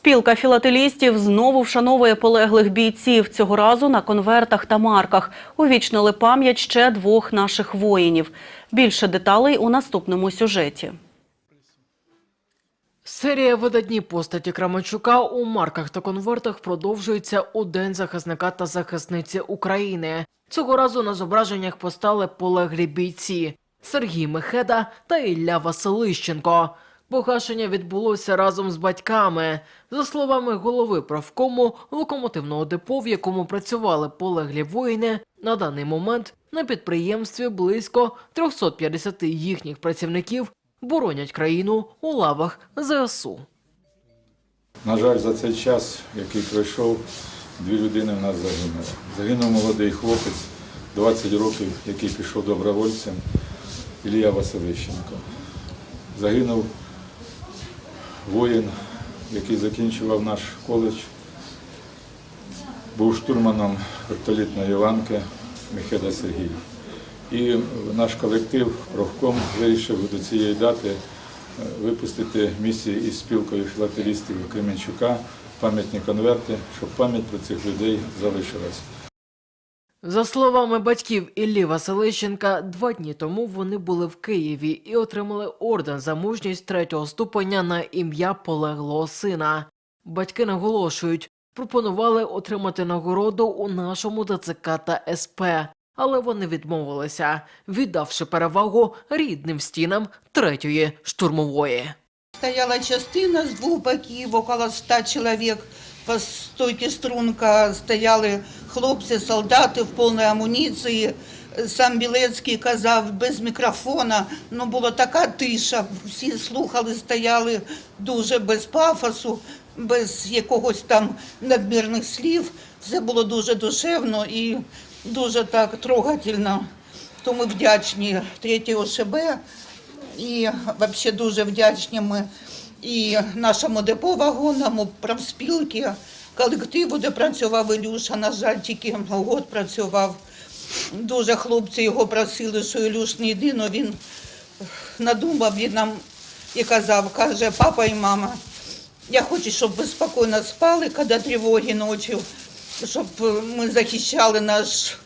Спілка філателістів знову вшановує полеглих бійців. Цього разу на конвертах та марках. Увічнили пам'ять ще двох наших воїнів. Більше деталей у наступному сюжеті. Серія видатні постаті Кременчука у марках та конвертах продовжується у День захисника та захисниці України. Цього разу на зображеннях постали полеглі бійці Сергій Мехеда та Ілля Василищенко. Погашення відбулося разом з батьками. За словами голови правкому локомотивного депо, в якому працювали полеглі воїни, на даний момент на підприємстві близько 350 їхніх працівників боронять країну у лавах ЗСУ. На жаль, за цей час, який пройшов, дві людини в нас загинули. Загинув молодий хлопець, 20 років, який пішов добровольцем, Ілія Василищенко. Загинув воїн, який закінчував наш коледж, був штурманом вертолітної ланки Михайда Сергій. І наш колектив профком вирішив до цієї дати е, випустити місії із спілкою філателістів Кременчука пам'ятні конверти, щоб пам'ять про цих людей залишилась. За словами батьків Іллі Василищенка, два дні тому вони були в Києві і отримали орден за мужність третього ступеня на ім'я полеглого сина. Батьки наголошують, пропонували отримати нагороду у нашому ДЦК та СП, але вони відмовилися, віддавши перевагу рідним стінам третьої штурмової. Стояла частина з двох боків, около ста чоловік. По стойці струнка стояли хлопці, солдати в повній амуніції. Сам Білецький казав без мікрофона. Ну була така тиша. Всі слухали, стояли дуже без пафосу, без якогось там надмірних слів. Все було дуже душевно і дуже так трогательно. Тому вдячні 3 ОШБ і взагалі дуже вдячні ми і нашому депо вагонному, профспілки, колективу, де працював Ілюша. На жаль, тільки год працював. Дуже хлопці його просили, що Ілюш не йди, але він надумав він нам і казав, каже, папа і мама, я хочу, щоб ви спокійно спали, коли тривоги ночі, щоб ми захищали наш,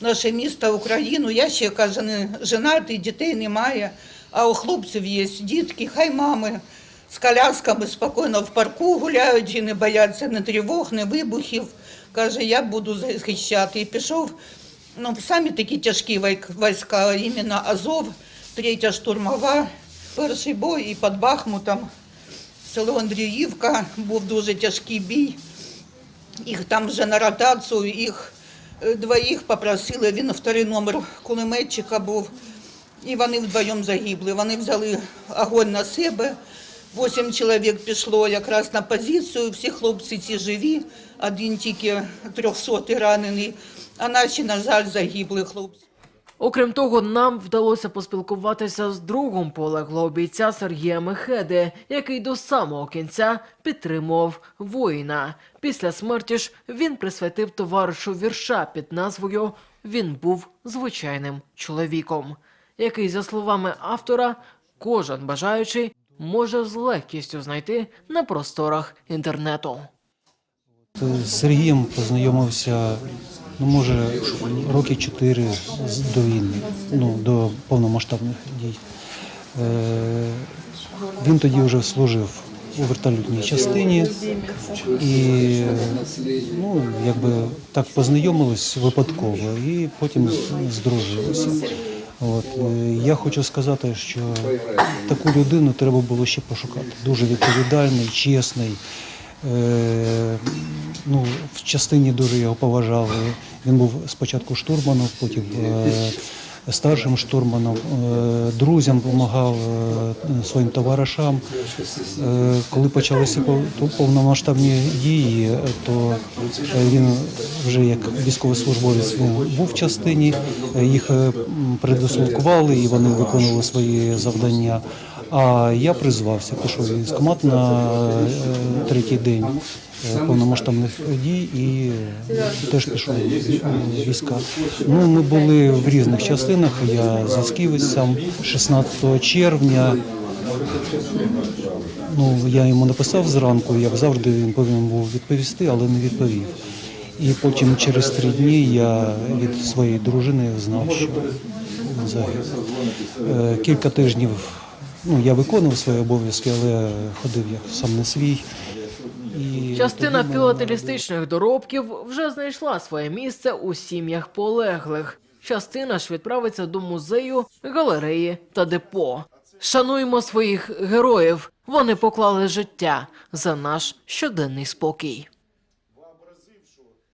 наше місто, Україну. Я ще каже, не женатий, дітей немає, а у хлопців є дітки, хай мами з колясками спокійно в парку гуляють і не бояться ні тривог, ні вибухів. Каже, я буду захищати. І пішов ну, самі такі тяжкі війська, іменно Азов, третя штурмова, перший бой і під Бахмутом. Село Андріївка був дуже тяжкий бій. Їх там вже на ротацію, їх е, двоїх попросили, він вторий номер кулеметчика був. І вони вдвоєм загибли. Вони взяли огонь на себе. Вісім чоловік пішло якраз на позицію. Всі хлопці ці живі, один тільки трьохсотий ранений, а наші, на жаль, загибли хлопці. Окрім того, нам вдалося поспілкуватися з другом полеглого бійця Сергія Мехеди, який до самого кінця підтримував воїна. Після смерті ж він присвятив товаришу вірша під назвою Він був звичайним чоловіком, який, за словами автора, кожен бажаючий може з легкістю знайти на просторах інтернету. З Сергієм познайомився, ну може, роки чотири до війни, ну до повномасштабних дій. Е, він тоді вже служив у вертольотній частині і ну, якби так познайомились випадково і потім здружилися. От, е, я хочу сказати, що таку людину треба було ще пошукати. Дуже відповідальний, чесний. Е, ну, в частині дуже його поважали. Він був спочатку штурманом, потім е, старшим штурманом, е, друзям допомагав е, своїм товаришам. Е, коли почалися пов- повномасштабні дії, то він вже як військовослужбовець був, в частині, їх передислокували і вони виконували свої завдання. А я призвався, пішов військкомат на е, третій день е, повномасштабних дій і е, теж пішов війська. Ну, ми були в різних частинах. Я зв'язківець сам 16 червня Ну, я йому написав зранку, як завжди він повинен був відповісти, але не відповів. І потім через три дні я від своєї дружини знав, що він загинув. Кілька тижнів ну, я виконував свої обов'язки, але ходив як сам не свій. І Частина тоді філателістичних доробків вже знайшла своє місце у сім'ях полеглих. Частина ж відправиться до музею, галереї та депо. Шануємо своїх героїв. Вони поклали життя за наш щоденний спокій.